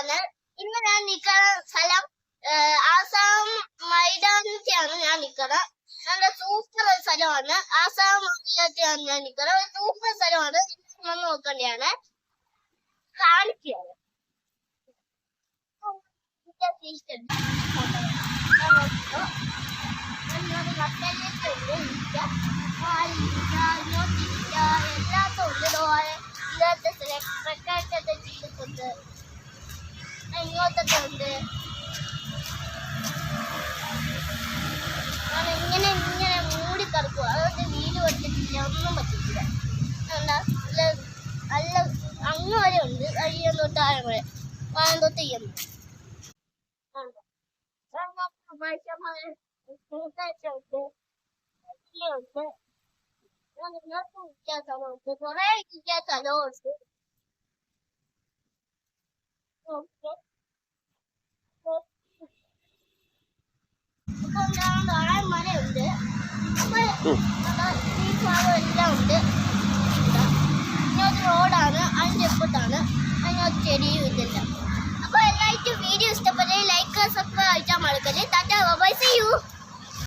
Channel ഇന്ന് ഞാൻ നിക്കണ സ്ഥലം ആസാം മൈതാനത്തെയാണ് ഞാൻ നിക്കണ നല്ല സൂപ്പർ സ്ഥലമാണ്. ആസാം മൈതാനത്തെയാണ് ഞാൻ നിക്കണ ഒരു സൂപ്പർ സ്ഥലമാണ്. വന്ന് നോക്കേണ്ടതാണ് കാണിക്കുകയാണ് ഉണ്ട്. ഇങ്ങോട്ടൊക്കെ ഉണ്ട്. ഞാൻ ഇങ്ങനെ ഇങ്ങനെ മൂടി കിടക്കും അതുകൊണ്ട് വീൽ വെച്ചിട്ടില്ല ഒന്നും പറ്റില്ല എന്താ നല്ല അങ്ങ് വരെ ഉണ്ട്. അയ്യം തൊട്ട് ആഴം വരെ ആഴം തൊട്ട് ചെയ്യുന്നു കൊറേ ഇരിക്കാൻ സ്ഥലമുണ്ട് ഓക്കെ അപ്പൊ മരമുണ്ട് ഈ ഭാഗം എല്ലാം ഉണ്ട്. റോഡാണ്. അതിന്റെ അതിനകത്ത് ചെടിയും ഇതെല്ലാം അപ്പൊ എല്ലായിട്ടും വീഡിയോ ഇഷ്ടപ്പെട്ടെങ്കിൽ ലൈക്ക് സബ്സ്ക്രൈബ് അയച്ചാൽ മറക്കല്ലേ